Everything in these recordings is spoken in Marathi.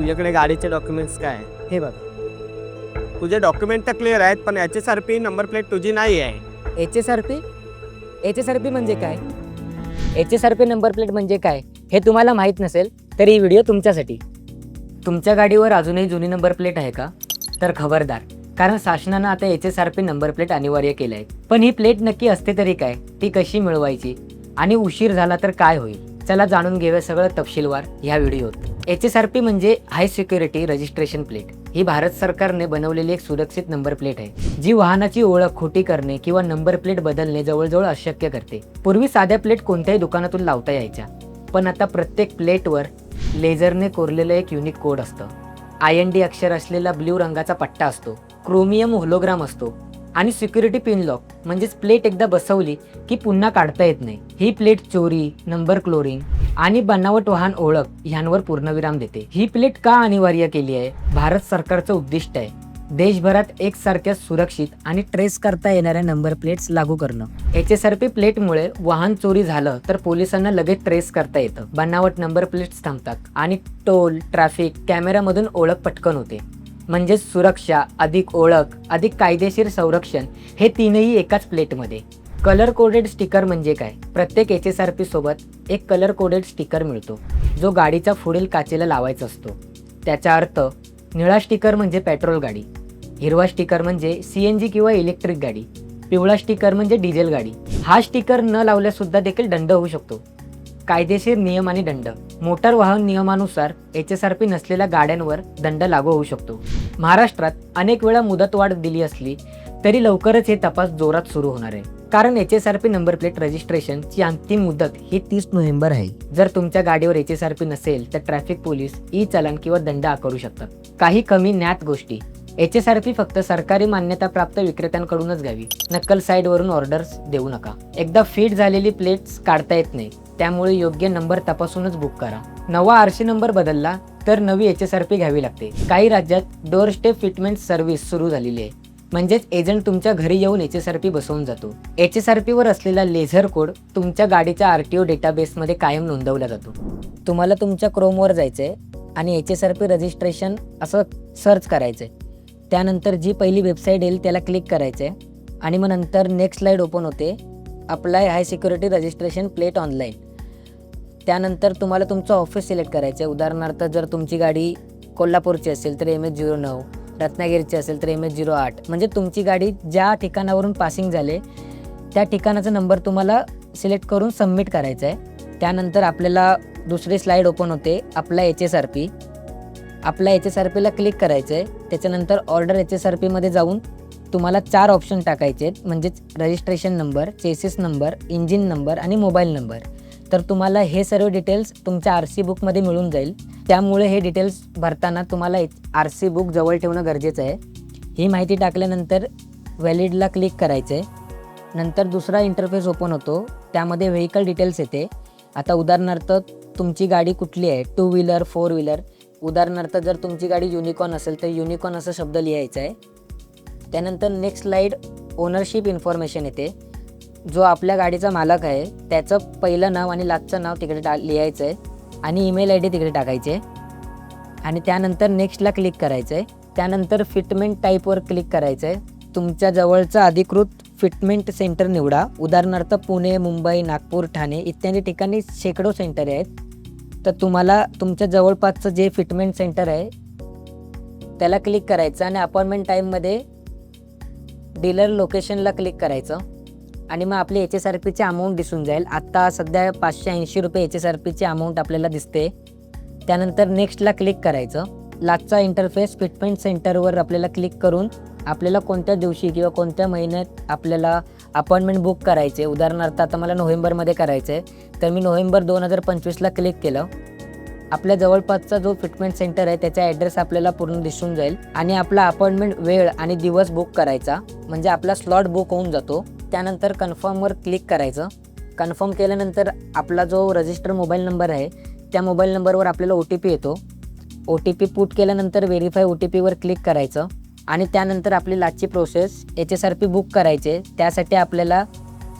तुझ्याकडे गाडीचे डॉक्युमेंट्स काय आहे? हे बघ. तुझे डॉक्युमेंट तर क्लिअर आहेत पण H S R P number plate तुझी नाही आहे. H S R P H S R P म्हणजे काय? H S R P number plate म्हणजे काय? हे तुम्हाला माहीत नसेल तर ही व्हिडिओ तुमच्यासाठी. तुमच्या गाडीवर अजूनही जुनी नंबर प्लेट आहे का? तर खबरदार कारण शासनानं आता H S R P number plate अनिवार्य केलं आहे पण ही प्लेट नक्की असते तरी काय? ती कशी मिळवायची? आणि उशीर झाला तर काय होईल? चला जाणून घेऊया सगळं तपशीलवार ह्या व्हिडिओत. एच एस आर पी म्हणजे हाय सिक्युरिटी रजिस्ट्रेशन प्लेट ही भारत सरकारने बनवलेली एक सुरक्षित नंबर प्लेट आहे जी वाहनाची ओळख खोटी करणे किंवा नंबर प्लेट बदलणे जवळजवळ अशक्य करते. पूर्वी साध्या प्लेट कोणत्याही दुकानातून लावता यायच्या पण आता प्रत्येक प्लेटवर लेझरने कोरलेलं एक युनिक कोड असतं. आय एन डी अक्षर असलेला ब्ल्यू रंगाचा पट्टा असतो क्रोमियम होलोग्राम असतो आणि सिक्युरिटी पिन लॉक म्हणजेच प्लेट एकदा बसवली की पुन्हा काढता येत नाही. ही प्लेट चोरी नंबर क्लोरिंग आणि बनावट वाहन ओळख ह्यांवर पूर्णविराम देते. ही प्लेट का अनिवार्य केली आहे? भारत सरकारचं उद्दिष्ट आहे देशभरात एकसारख्या सुरक्षित आणि ट्रेस करता येणाऱ्या नंबर प्लेट्स लागू करणं. एच एस आर पी प्लेटमुळे वाहन चोरी झालं तर पोलिसांना लगेच ट्रेस करता येतं. बनावट नंबर प्लेट्स थांबतात आणि टोल ट्रॅफिक कॅमेरामधून ओळख पटकन होते. म्हणजेच सुरक्षा अधिक ओळख अधिक कायदेशीर संरक्षण हे तीनही एकाच प्लेटमध्ये. कलर कोडेड स्टिकर म्हणजे काय? प्रत्येक एच एस आर पी सोबत एक कलर कोडेड स्टिकर मिळतो जो गाडीचा पुढील काचेला लावायचा असतो. त्याचा अर्थ निळा स्टिकर म्हणजे पेट्रोल गाडी हिरवा स्टिकर म्हणजे सी एन जी किंवा इलेक्ट्रिक गाडी पिवळा स्टिकर म्हणजे डिझेल गाडी. हा स्टिकर न लावल्यास सुद्धा देखील दंड होऊ शकतो. कायदेशीर नियम आणि दंड. मोटार वाहन नियमानुसार एच एस आर पी नसलेल्या गाड्यांवर दंड लागू होऊ शकतो. महाराष्ट्रात अनेक वेळा मुदतवाढ दिली असली तरी लवकरच हे तपास जोरात सुरू होणार आहे. कारण H S R P number plate रजिस्ट्रेशनची अंतिम मुदत ही तीस नोव्हेंबर आहे. जर तुमच्या गाडीवर एच एस आर पी नसेल तर ट्रॅफिक पोलीस ई चलन किंवा दंड आकारू शकतात. काही कमी ज्ञात गोष्टी. एच एस आर पी फक्त सरकारी मान्यताप्राप्त विक्रेत्यांकडूनच घ्यावी. नक्कल साईडवरून ऑर्डर्स देऊ नका. एकदा फिट झालेली प्लेट्स काढता येत नाही. त्यामुळे योग्य नंबर तपासूनच बुक करा. नवा आरशी नंबर बदलला तर नवी एच एस आर पी घ्यावी लागते. काही राज्यात डोअर स्टेप फिटमेंट सर्व्हिस सुरू झालेली आहे. म्हणजेच एजंट तुमच्या घरी येऊन एच एस आर पी बसवून जातो. एच एस आर पीवर असलेला लेझर कोड तुमच्या गाडीच्या आर टी ओ डेटाबेसमध्ये कायम नोंदवला जातो. तुम्हाला तुमच्या क्रोमवर जायचं आहे आणि H S R P registration असं सर्च करायचं आहे त्यानंतर जी पहिली वेबसाईट येईल त्याला क्लिक करायचं आहे आणि मग नंतर नेक्स्ट स्लाईड ओपन होते. Apply high security registration plate online त्यानंतर तुम्हाला तुमचं ऑफिस सिलेक्ट करायचं आहे उदाहरणार्थ जर तुमची गाडी कोल्हापूरची असेल तर एम एच झिरो नऊ रत्नागिरीची असेल तर एम एच झिरो आठ. म्हणजे तुमची गाडी ज्या ठिकाणावरून पासिंग झाले त्या ठिकाणाचा नंबर तुम्हाला सिलेक्ट करून सबमिट करायचा आहे त्यानंतर आपल्याला दुसरी स्लाईड ओपन होते आपला एच एस आर पी आपल्या एच एस आर पीला क्लिक करायचं आहे त्याच्यानंतर ऑर्डर एच एस आर पीमध्ये जाऊन तुम्हाला चार ऑप्शन टाकायचे आहेत म्हणजेच registration number chassis number engine number आणि मोबाईल नंबर तर तुम्हाला हे सर्व डिटेल्स तुमच्या आर सी बुकमध्ये मिळून जाईल. त्यामुळे हे डिटेल्स भरताना तुम्हाला आर सी बुक जवळ ठेवणं गरजेचं आहे. ही माहिती टाकल्यानंतर व्हॅलिडला क्लिक करायचं आहे नंतर दुसरा इंटरफेस ओपन होतो. त्यामध्ये व्हेकल डिटेल्स येते. आता उदाहरणार्थ तुमची गाडी कुठली आहे? टू व्हीलर फोर व्हीलर उदाहरणार्थ जर तुमची गाडी युनिकॉन असेल तर युनिकॉन असा शब्द लिहायचा आहे. त्यानंतर नेक्स्ट स्लाईड ओनरशिप इन्फॉर्मेशन येते. जो आपल्या गाडीचा मालक आहे त्याचं पहिलं नाव आणि लास्टचं नाव तिकडे टा लिहायचं आहे आणि ईमेल आय डी तिकडे टाकायचे. आणि त्यानंतर नेक्स्टला क्लिक करायचं आहे त्यानंतर फिटमेंट टाईपवर क्लिक करायचं आहे तुमच्या जवळचं अधिकृत फिटमेंट सेंटर निवडा. उदाहरणार्थ पुणे मुंबई नागपूर ठाणे इत्यादी ठिकाणी शेकडो सेंटर आहेत. तर तुम्हाला तुमच्या जवळपासचं जे फिटमेंट सेंटर आहे त्याला क्लिक करायचं आणि अपॉइंटमेंट टाईममध्ये डीलर लोकेशनला क्लिक करायचं. आणि मग आपली एच एस आर पीची अमाऊंट दिसून जाईल. आत्ता सध्या पाचशे ऐंशी रुपये एच एस आर पीची अमाऊंट आपल्याला दिसते. त्यानंतर नेक्स्टला क्लिक करायचं. लास्टचा इंटरफेस फिटमेंट सेंटरवर आपल्याला क्लिक करून आपल्याला कोणत्या दिवशी किंवा कोणत्या महिन्यात आपल्याला अपॉइंटमेंट बुक करायचे. उदाहरणार्थ आता मला नोव्हेंबरमध्ये करायचं आहे तर मी नोव्हेंबर दोन हजार पंचवीसला क्लिक केलं. आपल्या जवळपासचा जो फिटमेंट सेंटर आहे त्याचा ॲड्रेस आपल्याला पूर्ण दिसून जाईल. आणि आपला अपॉइंटमेंट वेळ आणि दिवस बुक करायचा. म्हणजे आपला स्लॉट बुक होऊन जातो. त्यानंतर कन्फर्मवर क्लिक करायचं. कन्फर्म केल्यानंतर आपला जो रजिस्टर मोबाईल नंबर आहे त्या मोबाईल नंबरवर आपल्याला ओ टी पी येतो. ओ टी पी पुट केल्यानंतर व्हेरीफाय ओ टी पीवर क्लिक करायचं. आणि त्यानंतर आपली लाचची process H S R P book करायचे. त्यासाठी आपल्याला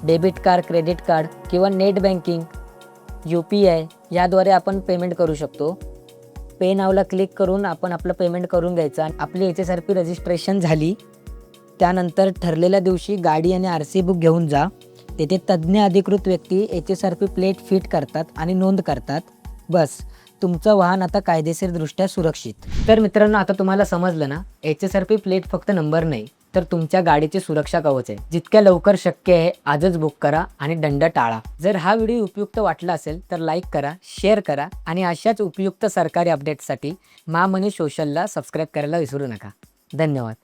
डेबिट कार्ड क्रेडिट कार्ड किंवा net banking U P I याद्वारे आपण पेमेंट करू शकतो. पे नावला क्लिक करून आपण आपलं पेमेंट करून घ्यायचं. आणि आपली H S R P registration झाली. त्यानंतर ठरलेल्या दिवशी गाडी आणि आर सी बुक घेऊन जा. तेथे तज्ज्ञ अधिकृत व्यक्ती H S R P plate fit करतात आणि नोंद करतात. बस तुमचं वाहन आता कायदेशीरदृष्ट्या सुरक्षित. तर मित्रांनो आता तुम्हाला समजलं ना? H S R P plate फक्त नंबर नाही तर तुमच्या गाडीची सुरक्षा कवच आहे. जितक्या लवकर शक्य आहे आजच बुक करा आणि दंड टाळा. जर हा व्हिडिओ उपयुक्त वाटला असेल तर लाईक करा शेअर करा आणि अशाच उपयुक्त सरकारी अपडेट्ससाठी महामनी सोशलला सबस्क्राईब करायला विसरू नका. धन्यवाद.